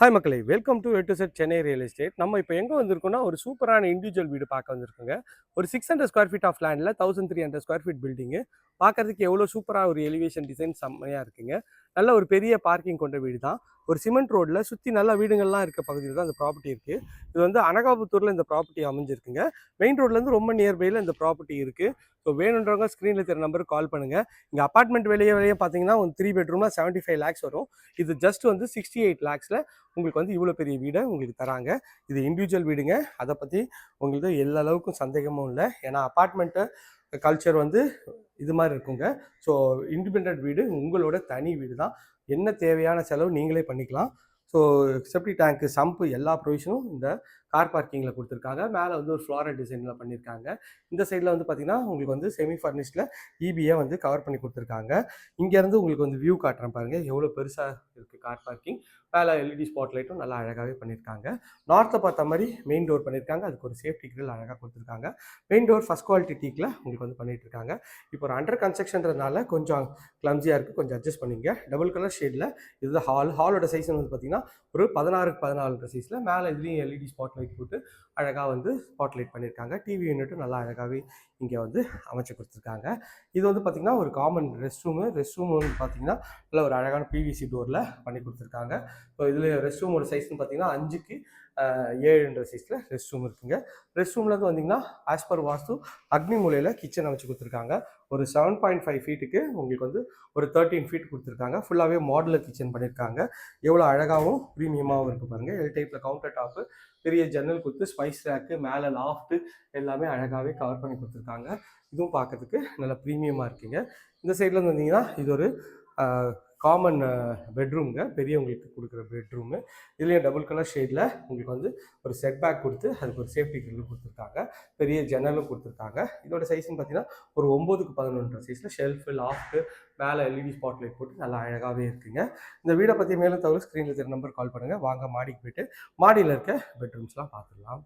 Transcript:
Hi மக்களை welcome to எட்டு set Chennai real estate நம்ம இப்போ எங்கே வந்திருக்கோம்னா ஒரு சூப்பரான இண்டிவிஜுவல் வீடு பார்க்க வந்திருக்கோங்க. ஒரு six hundred square feet of லேண்டில் thousand three hundred square feet building பார்க்குறதுக்கு எவ்வளோ சூப்பராக ஒரு எலிவேஷன் டிசைன் செம்மையாக இருக்குங்க. நல்ல ஒரு பெரிய பார்க்கிங் கொண்ட வீடு தான் ஒரு சிமெண்ட் ரோட்டில் சுற்றி நல்ல வீடுங்கள்லாம் இருக்க பகுதியில் தான் இந்த ப்ராப்பர்ட்டி இருக்குது இது வந்து அனகாபுத்தூரில் இந்த ப்ராப்பர்ட்டி அமைஞ்சிருக்குங்க. மெயின் ரோட்லேருந்து ரொம்ப நியர்பையில் இந்த ப்ராப்பர்ட்டி இருக்குது ஸோ வேணுன்றவங்க ஸ்க்ரீனில் தெரிய நம்பருக்கு கால் பண்ணுங்கள் இங்கே அப்பார்ட்மெண்ட் வெளியே வெளியே பார்த்தீங்கன்னா ஒரு த்ரீ பெட்ரூமில் செவன்ட்டி ஃபைவ் லேக்ஸ் வரும். இது ஜஸ்ட் வந்து சிக்ஸ்டி எயிட் லேக்ஸில் உங்களுக்கு வந்து இவ்வளோ பெரிய வீடை உங்களுக்கு தராங்க. இது இண்டிவிஜுவல் வீடுங்க. அதை பற்றி உங்களுக்கு எல்லா அளவுக்கும் சந்தேகமும் இல்லை. ஏன்னா அப்பார்ட்மெண்ட்டு கல்ச்சர் வந்து இது மாதிரி இருக்குங்க. ஸோ இண்டிபெண்ட் வீடு உங்களோட தனி வீடு தான். என்ன தேவையான செலவு நீங்களே பண்ணிக்கலாம். ஸோ செப்டி டேங்க்கு சம்பு எல்லா ப்ரொவிஷனும் இந்த கார் பார்க்கிங்கில் கொடுத்துருக்காங்க. மேலே வந்து ஒரு ஃப்ளாரல் டிசைனில் பண்ணியிருக்காங்க இந்த சைடில் வந்து பார்த்திங்கன்னா உங்களுக்கு வந்து செமி ஃபர்னிஷ்டில் இபியை வந்து கவர் பண்ணி கொடுத்துருக்காங்க. இங்கேருந்து உங்களுக்கு வந்து வியூ காட்டுறேன் பாருங்கள் எவ்வளோ பெருசாக இருக்குது கார் பார்க்கிங் மேலே எல்இடி ஸ்பாட் லைட்டும் நல்லா அழகாகவே பண்ணியிருக்காங்க நார்த்தை பார்த்த மாதிரி மெயின் டோர் பண்ணியிருக்காங்க அதுக்கு ஒரு சேஃப்டி கிரில் அழகாக கொடுத்துருக்காங்க. மெயின் டோர் ஃபஸ்ட் குவாலிட்டி டீக்கில் உங்களுக்கு வந்து பண்ணிகிட்ருக்காங்க இருக்காங்க இப்போ ஒரு அண்டர் கன்ஸ்ட்ரக்ஷன்றதுனால கொஞ்சம் கிளம்ஸியாக இருக்குது கொஞ்சம் அட்ஜஸ்ட் பண்ணிங்க. டபுள் கலர் ஷேடில் இது ஹால் ஹாலோட சைஸ் வந்து பார்த்தீங்கன்னா ஒரு பதினாறுக்கு பதினாலு சைஸில் மேலே இதுலேயும் எல்இடி ஸ்பாட் லைட் போட்டு அழகாக வந்து ஸ்பாட்லைட் பண்ணியிருக்காங்க டிவி யூனிட்டும் நல்லா அழகாகவே இங்கே வந்து அமைச்சு கொடுத்துருக்காங்க. இது வந்து பார்த்திங்கன்னா ஒரு common rest room rest room வந்து பார்த்தீங்கன்னா நல்ல ஒரு அழகான பிவிசி டோரில் பண்ணி கொடுத்துருக்காங்க. ஸோ இதில் ரெஸ்ட் ரூமோட சைஸ்னு பார்த்தீங்கன்னா அஞ்சுக்கு ஏழுன்ற சைஸில் ரெஸ்ட் ரூம் இருக்குங்க ரெஸ்ட் ரூம்லேருந்து வந்தீங்கன்னா ஆஸ் பர் வாஸ்து அக்னி மூலையில் கிச்சன் அமைச்சு கொடுத்துருக்காங்க. ஒரு செவன் பாயிண்ட் ஃபைவ் ஃபீட்டுக்கு உங்களுக்கு வந்து ஒரு தேர்ட்டீன் ஃபீட் கொடுத்துருக்காங்க. ஃபுல்லாகவே மாடலில் கிச்சன் பண்ணியிருக்காங்க எவ்வளோ அழகாகவும் ப்ரீமியமாகவும் இருக்குது பாருங்கள் எல் டைப்பில் கவுண்டர் டாப்பு பெரிய ஜன்னல் கொடுத்து ஸ்பைஸ் ரேக்கு மேலே லாஃப்ட்டு எல்லாமே அழகாகவே கவர் பண்ணி கொடுத்துருக்காங்க. இதுவும் பார்க்கறதுக்கு நல்ல ப்ரீமியமாக இருக்குங்க. இந்த சைடில் வந்தீங்கன்னா இது ஒரு காமன் பெட்ரூம்ங்க பெரியவங்களுக்கு கொடுக்குற பெட்ரூமு இதுலேயும் டபுள் கலர் ஷேடில் உங்களுக்கு வந்து ஒரு செட் பேக் கொடுத்து அதுக்கு ஒரு சேஃப்டி கிரில் கொடுத்துருக்காங்க. பெரிய ஜன்னலும் கொடுத்துருக்காங்க. இதோட சைஸ்னு பார்த்தீங்கன்னா ஒரு ஒம்போதுக்கு பதினொன்று சைஸில் ஷெல்ஃபு லாஃப்ட்டு மேலே எல்இடி ஸ்பாட் லைட் போட்டு நல்லா அழகாகவே இருக்குங்க. இந்த வீடை பற்றி மேலும் தவிர ஸ்க்ரீனில் தெரிய நம்பர் கால் பண்ணுங்கள் வாங்க மாடிக்கு போயிட்டு மாடியில் இருக்க பெட்ரூம்ஸ்லாம் பார்த்துடலாம்.